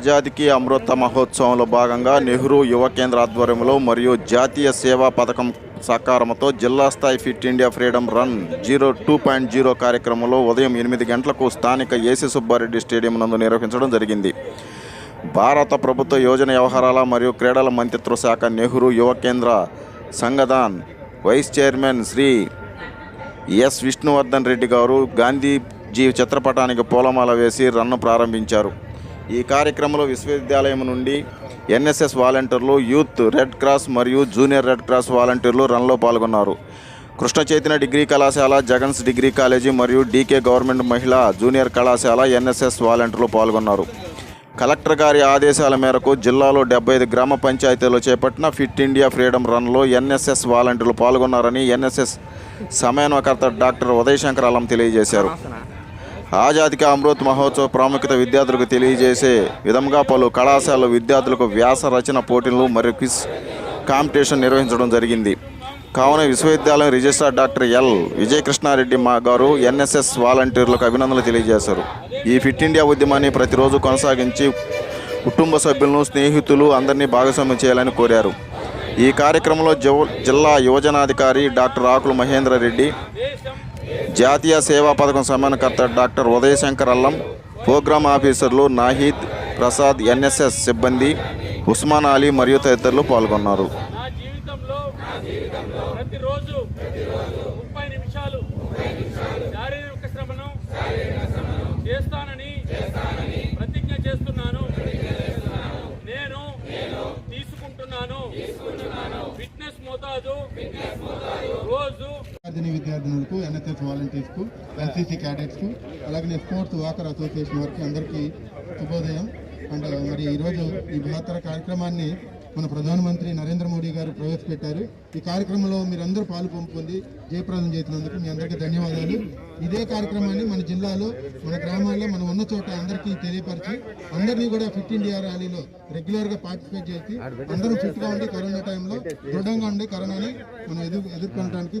ఆజాదీకి అమృత మహోత్సవంలో భాగంగా నెహ్రూ యువ కేంద్ర ఆధ్వర్యంలో మరియు జాతీయ సేవా పథకం సహకారంతో జిల్లా స్థాయి fit India freedom run zero two point zero కార్యక్రమంలో ఉదయం ఎనిమిది గంటలకు స్థానిక ఏసీ సుబ్బారెడ్డి స్టేడియం నందు నిర్వహించడం జరిగింది. భారత ప్రభుత్వ యోజన వ్యవహారాల మరియు క్రీడల మంత్రిత్వ శాఖ Nehru Yuva Kendra Sangathan vice chairman Shri S Vishnuvardhan Reddy గారు గాంధీజీ చిత్రపటానికి పూలమాల వేసి రన్ను ప్రారంభించారు. ఈ కార్యక్రమంలో విశ్వవిద్యాలయం నుండి ఎన్ఎస్ఎస్ వాలంటీర్లు యూత్ రెడ్ క్రాస్ మరియు జూనియర్ రెడ్ క్రాస్ వాలంటీర్లు రన్లో పాల్గొన్నారు. కృష్ణ చైతన్య డిగ్రీ కళాశాల జగన్స్ డిగ్రీ కాలేజీ మరియు డీకే గవర్నమెంట్ మహిళా జూనియర్ కళాశాల ఎన్ఎస్ఎస్ వాలంటీర్లు పాల్గొన్నారు. కలెక్టర్ గారి ఆదేశాల మేరకు జిల్లాలో డెబ్బై ఐదు గ్రామ పంచాయతీల్లో చేపట్టిన ఫిట్ ఇండియా ఫ్రీడమ్ రన్లో ఎన్ఎస్ఎస్ వాలంటీర్లు పాల్గొన్నారని ఎన్ఎస్ఎస్ సమన్వయకర్త డాక్టర్ ఉదయశంకర్ అలం తెలియజేశారు. ఆజాదిక అమృత్ మహోత్సవ ప్రాముఖ్యత విద్యార్థులకు తెలియజేసే విధంగా పలు కళాశాల విద్యార్థులకు వ్యాస రచన పోటీలు మరియు క్విజ్ కాంపిటీషన్ నిర్వహించడం జరిగింది. కావున విశ్వవిద్యాలయం రిజిస్ట్రార్ డాక్టర్ ఎల్. విజయకృష్ణారెడ్డి మా గారు ఎన్ఎస్ఎస్ వాలంటీర్లకు అభినందనలు తెలియజేశారు. ఈ ఫిట్ ఇండియా ఉద్యమాన్ని ప్రతిరోజు కొనసాగించి కుటుంబ సభ్యులను స్నేహితులు అందరినీ భాగస్వామ్యం చేయాలని కోరారు. ఈ కార్యక్రమంలో జవ జిల్లా యువజనాధికారి డాక్టర్ ఆకుల మహేంద్ర రెడ్డి జాతీయ సేవా పథకం సమన్వయకర్త డాక్టర్ ఉదయశంకర్ అల్లం ప్రోగ్రామ్ ఆఫీసర్లు నాహిద్ ప్రసాద్ ఎన్ఎస్ఎస్ సిబ్బంది ఉస్మాన్ అలీ మరియు తదితరులు పాల్గొన్నారు. నా జీవితంలో ప్రతిరోజు ముప్పై నిమిషాలు శారీరక శ్రమను చేస్తానని ప్రతిజ్ఞ చేస్తున్నాను నేను తీసుకుంటున్నాను ఫిట్నెస్ మోతాదు. విద్యార్థిని విద్యార్థినులకు ఎన్ఎస్ఎస్ వాలంటీర్స్కు ఎన్సీసీ క్యాడెట్స్కు అలాగే స్పోర్ట్స్ వాకర్ అసోసియేషన్ వారికి అందరికీ శుభోదయం. అండ్ మరి ఈరోజు ఈ బృహత్తర కార్యక్రమాన్ని మన ప్రధానమంత్రి నరేంద్ర మోడీ గారు ప్రవేశపెట్టారు. ఈ కార్యక్రమంలో మీరందరూ పాలు పంపుకుంది జయప్రదం చేసినందుకు మీ అందరికీ ధన్యవాదాలు. ఇదే కార్యక్రమాన్ని మన జిల్లాలో మన గ్రామాల్లో మనం ఉన్న చోట అందరికీ తెలియపరిచి అందరినీ కూడా ఫిట్ ఇండియా ర్యాలీలో రెగ్యులర్గా పార్టిసిపేట్ చేసి అందరూ ఫిట్గా ఉండి కరోనా టైంలో దృఢంగా ఉండి కరోనాని మనం ఎదుర్కొనడానికి